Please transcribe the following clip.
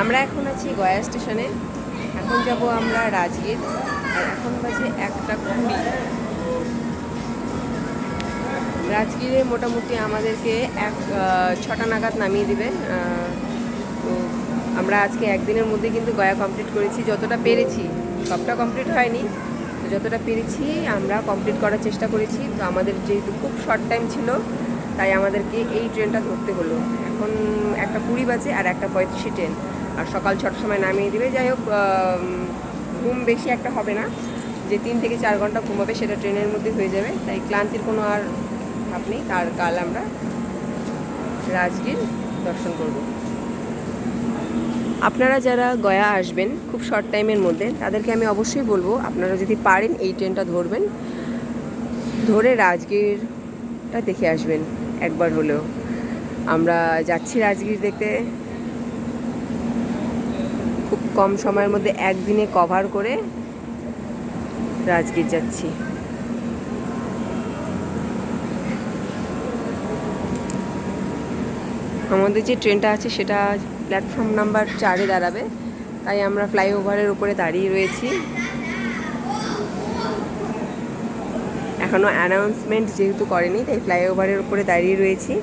আমরা এখন আছি গয়া স্টেশনে। এখন যাব আমরা রাজগীর। আর এখন বাজে একটা কুড়ি। রাজগীরে মোটামুটি আমাদেরকে এক ছটা নাগাদ নামিয়ে দিবে। তো আমরা আজকে একদিনের মধ্যে কিন্তু গয়া কমপ্লিট করেছি। যতটা পেরেছি, সবটা কমপ্লিট হয়নি। তো যতটা পেরেছি আমরা কমপ্লিট করার চেষ্টা করেছি। তো আমাদের যেহেতু খুব শর্ট টাইম ছিল, তাই আমাদেরকে এই ট্রেনটা ধরতে হলো। এখন একটা কুড়ি বাজে আর একটা পঁয়ত্রিশে ট্রেন। আর সকাল ছটার সময় নামিয়ে দিবে। যাই হোক ঘুম বেশি একটা হবে না। যে তিন থেকে চার ঘণ্টা ঘুমাবে সেটা ট্রেনের মধ্যে হয়ে যাবে। তাই ক্লান্তির কোনো আর ভাব নেই। আর কাল আমরা রাজগীর দর্শন করব। আপনারা যারা গয়া আসবেন খুব শর্ট টাইমের মধ্যে, তাদেরকে আমি অবশ্যই বলব, আপনারা যদি পারেন এই ট্রেনটা ধরবেন, ধরে রাজগীরটা দেখে আসবেন একবার হলেও। আমরা যাচ্ছি রাজগীর দেখতে। খুব কম সময়ের মধ্যে একদিনে কভার করে রাজগীর যাচ্ছি। আমাদের যে ট্রেনটা আছে সেটা প্ল্যাটফর্ম নাম্বার চারে দাঁড়াবে, তাই আমরা ফ্লাইওভারের উপরে দাঁড়িয়ে রয়েছি। এখনও অ্যানাউন্সমেন্ট যেহেতু করেনি, তাই ফ্লাইওভারের উপরে দাঁড়িয়ে রয়েছি।